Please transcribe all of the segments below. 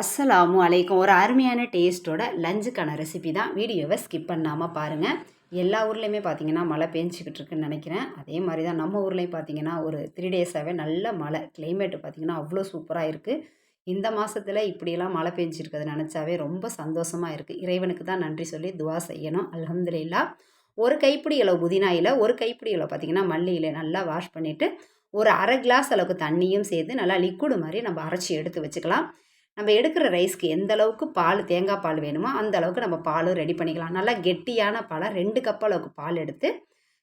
அஸ்ஸலாமு அலைக்கும். ஒரு அருமையான டேஸ்ட்டோட லஞ்சுக்கான ரெசிபி தான். வீடியோவை ஸ்கிப் பண்ணாமல் பாருங்கள் எல்லா ஊர்லேயுமே பார்த்தீங்கன்னா மழை பேஞ்சிக்கிட்டு இருக்குன்னு நினைக்கிறேன். அதே மாதிரி தான் நம்ம ஊர்லேயும் பார்த்தீங்கன்னா ஒரு த்ரீ டேஸாகவே நல்ல மழை. கிளைமேட்டு பார்த்தீங்கன்னா அவ்வளோ சூப்பராக இருக்குது இந்த மாதத்தில் இப்படியெல்லாம் மழை பெஞ்சிருக்கிறது நினச்சாவே ரொம்ப சந்தோஷமாக இருக்குது இறைவனுக்கு தான் நன்றி சொல்லி துவா செய்யணும். அல்ஹம்துலில்லா. ஒரு கைப்பிடி இலவு புதினா இலை ஒரு கைப்பிடி இலை பார்த்தீங்கன்னா மல்லியில் நல்லா வாஷ் பண்ணிவிட்டு ஒரு அரை கிளாஸ் அளவுக்கு தண்ணியும் சேர்த்து நல்லா லிக்விடு மாதிரி நம்ம அரைச்சி எடுத்து வச்சுக்கலாம். நம்ம எடுக்கிற ரைஸ்க்கு எந்த அளவுக்கு பால் தேங்காய் பால் வேணுமோ அந்த அளவுக்கு நம்ம பாலும் ரெடி பண்ணிக்கலாம். நல்லா கெட்டியான பாலை ரெண்டு கப் அளவுக்கு பால் எடுத்து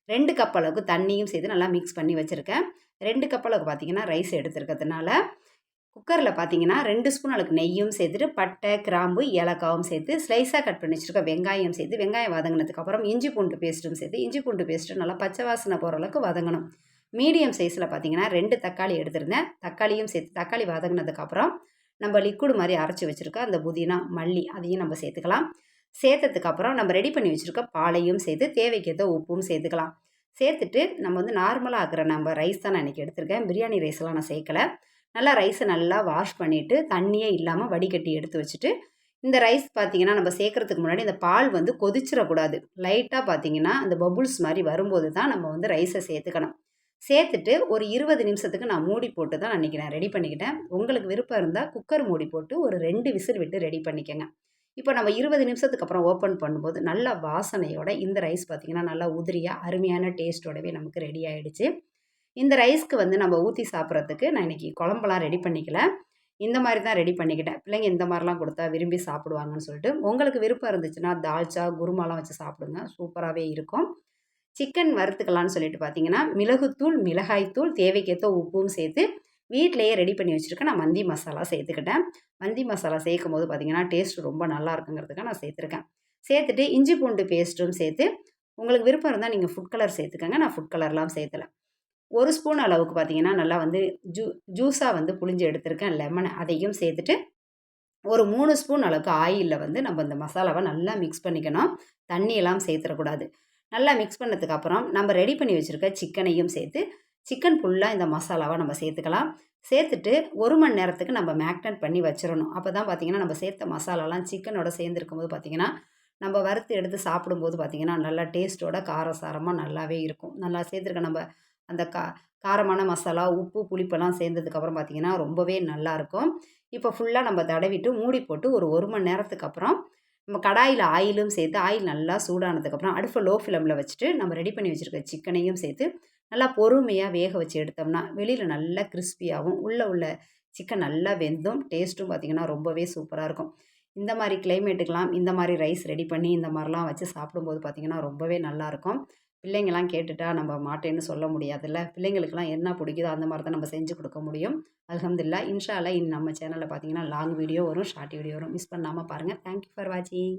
ரெண்டு கப் அளவுக்கு தண்ணியும் சேர்த்து நல்லா மிக்ஸ் பண்ணி வச்சுருக்கேன். ரெண்டு கப் அளவுக்கு பார்த்தீங்கன்னா ரைஸ் எடுத்துருக்கிறதுனால குக்கரில் பார்த்தீங்கன்னா ரெண்டு ஸ்பூன் அளவுக்கு நெய்யும் சேர்த்துட்டு பட்டை கிராம்பு ஏலக்காவும் சேர்த்து ஸ்லைஸாக கட் பண்ணி வச்சுருக்க வெங்காயம் சேர்த்து வெங்காயம் வதங்கினதுக்கப்புறம் இஞ்சி பூண்டு பேஸ்ட்டும் சேர்த்து இஞ்சி பூண்டு பேஸ்ட்டும் நல்லா பச்சை வாசனை போகிற அளவுக்கு வதங்கணும். மீடியம் சைஸில் பார்த்தீங்கன்னா ரெண்டு தக்காளி எடுத்திருந்தேன். தக்காளியும் சேர்த்து தக்காளி வதங்கினதுக்கப்புறம் நம்ம லிக்விடு மாதிரி அரைச்சி வச்சுருக்க அந்த புதினா மல்லி அதையும் நம்ம சேர்த்துக்கலாம். சேர்த்ததுக்கப்புறம் நம்ம ரெடி பண்ணி வச்சுருக்க பாலையும் சேர்த்து தேவைக்கேற்ற உப்பும் சேர்த்துக்கலாம். சேர்த்துட்டு நம்ம வந்து நார்மலாக ஆக்குற நம்ம ரைஸ் தான் நான் இன்றைக்கி எடுத்திருக்கேன். பிரியாணி ரைஸ்லாம் நான் சேர்க்கலை. நல்லா ரைஸை நல்லா வாஷ் பண்ணிவிட்டு தண்ணியே இல்லாமல் வடிகட்டி எடுத்து வச்சுட்டு இந்த ரைஸ் பார்த்திங்கன்னா நம்ம சேர்க்குறதுக்கு முன்னாடி இந்த பால் வந்து கொதிச்சிடக்கூடாது. லைட்டாக பார்த்திங்கன்னா அந்த பபுள்ஸ் மாதிரி வரும்போது தான் நம்ம வந்து ரைஸை சேர்த்துக்கணும். சேர்த்துட்டு ஒரு இருபது நிமிஷத்துக்கு நான் மூடி போட்டு தான் அன்றைக்கி நான் ரெடி பண்ணிக்கிட்டேன். உங்களுக்கு விருப்பம் இருந்தால் குக்கர் மூடி போட்டு ஒரு ரெண்டு விசில் விட்டு ரெடி பண்ணிக்கோங்க. இப்போ நம்ம இருபது நிமிஷத்துக்கு அப்புறம் ஓப்பன் பண்ணும்போது நல்ல வாசனையோட இந்த ரைஸ் பார்த்திங்கன்னா நல்லா உதிரியாக அருமையான டேஸ்ட்டோடவே நமக்கு ரெடி ஆகிடுச்சு இந்த ரைஸ்க்கு வந்து நம்ம ஊற்றி சாப்பிட்றதுக்கு நான் இன்றைக்கி குழம்பெல்லாம் ரெடி பண்ணிக்கல. இந்த மாதிரி தான் ரெடி பண்ணிக்கிட்டேன். பிள்ளைங்க இந்த மாதிரிலாம் கொடுத்தா விரும்பி சாப்பிடுவாங்கன்னு சொல்லிட்டு. உங்களுக்கு விருப்பம் இருந்துச்சுன்னா தால்ச்சா குருமாலாம் வச்சு சாப்பிடுங்க. சூப்பராகவே இருக்கும். சிக்கன் வறுத்துக்கலான்னு சொல்லிட்டு பார்த்தீங்கன்னா மிளகுத்தூள் மிளகாய்த்தூள் தேவைக்கேற்ற உப்பும் சேர்த்து வீட்டிலையே ரெடி பண்ணி வச்சுருக்கேன் நான் மந்தி மசாலா சேர்த்துக்கிட்டேன். மந்தி மசாலா சேர்க்கும் போது பார்த்தீங்கன்னா டேஸ்ட் ரொம்ப நல்லா இருக்குங்கிறதுக்காக நான் சேர்த்துருக்கேன். சேர்த்துட்டு இஞ்சி பூண்டு பேஸ்ட்டும் சேர்த்து உங்களுக்கு விருப்பம் இருந்தால் நீங்கள் ஃபுட் கலர் சேர்த்துக்கோங்க. நான் ஃபுட் கலர்லாம் சேர்த்தலை. ஒரு ஸ்பூன் அளவுக்கு பார்த்தீங்கன்னா நல்லா வந்து ஜூ ஜூஸாக வந்து புளிஞ்சு எடுத்திருக்கேன். லெமனை அதையும் சேர்த்துட்டு ஒரு மூணு ஸ்பூன் அளவுக்கு ஆயிலில் வந்து நம்ம இந்த மசாலாவை நல்லா மிக்ஸ் பண்ணிக்கணும். தண்ணியெல்லாம் சேர்த்துடக்கூடாது நல்லா மிக்ஸ் பண்ணதுக்கப்புறம் நம்ம ரெடி பண்ணி வச்சுருக்க சிக்கனையும் சேர்த்து சிக்கன் ஃபுல்லாக இந்த மசாலாவை நம்ம சேர்த்துக்கலாம். சேர்த்துட்டு ஒரு மணி நேரத்துக்கு நம்ம மேக்னட் பண்ணி வச்சிடணும் அப்போ தான் பார்த்திங்கன்னா நம்ம சேர்த்த மசாலாலாம் சிக்கனோட சேர்ந்துருக்கும் போது பார்த்திங்கன்னா நம்ம வறுத்து எடுத்து சாப்பிடும்போது பார்த்திங்கன்னா நல்லா டேஸ்ட்டோட காரசாரமாக நல்லாவே இருக்கும். நல்லா சேர்த்துருக்க நம்ம அந்த கா காரமான மசாலா உப்பு புளிப்பெல்லாம் சேர்ந்ததுக்கப்புறம் பார்த்திங்கன்னா ரொம்பவே நல்லாயிருக்கும் இப்போ ஃபுல்லாக நம்ம தடவிட்டு மூடி போட்டு ஒரு ஒரு மணி நேரத்துக்கு அப்புறம் நம்ம கடாயில் ஆயிலும் சேர்த்து ஆயில் நல்லா சூடானதுக்கப்புறம் அடுப்பை லோ ஃப்ளேமில் வச்சுட்டு நம்ம ரெடி பண்ணி வச்சுருக்க சிக்கனையும் சேர்த்து நல்லா பொறுமையாக வேக வச்சு எடுத்தோம்னா வெளியில் நல்லா கிறிஸ்பியாகவும் உள்ளே உள்ள சிக்கன் நல்லா வெந்தும் டேஸ்ட்டும் பார்த்திங்கன்னா ரொம்பவே சூப்பராக இருக்கும். இந்த மாதிரி கிளைமேட்டுக்கெலாம் இந்த மாதிரி ரைஸ் ரெடி பண்ணி இந்த மாதிரிலாம் வச்சு சாப்பிடும்போது பார்த்திங்கன்னா ரொம்பவே நல்லாயிருக்கும் பிள்ளைங்கள்லாம் கேட்டுட்டா நம்ம மாட்டேன்னு சொல்ல முடியாதுல்ல? பிள்ளைங்களுக்கெல்லாம் என்ன பிடிக்குதோ அந்த மாதிரி தான் நம்ம செஞ்சு கொடுக்க முடியும். அலமதுல்லா இன்ஷா இன் நம்ம சேனலில் பார்த்தீங்கன்னா லாங் வீடியோ வரும் ஷார்ட் வீடியோ வரும். மிஸ் பண்ணாமல் பாருங்கள் தேங்க்யூ ஃபார் வாட்சிங்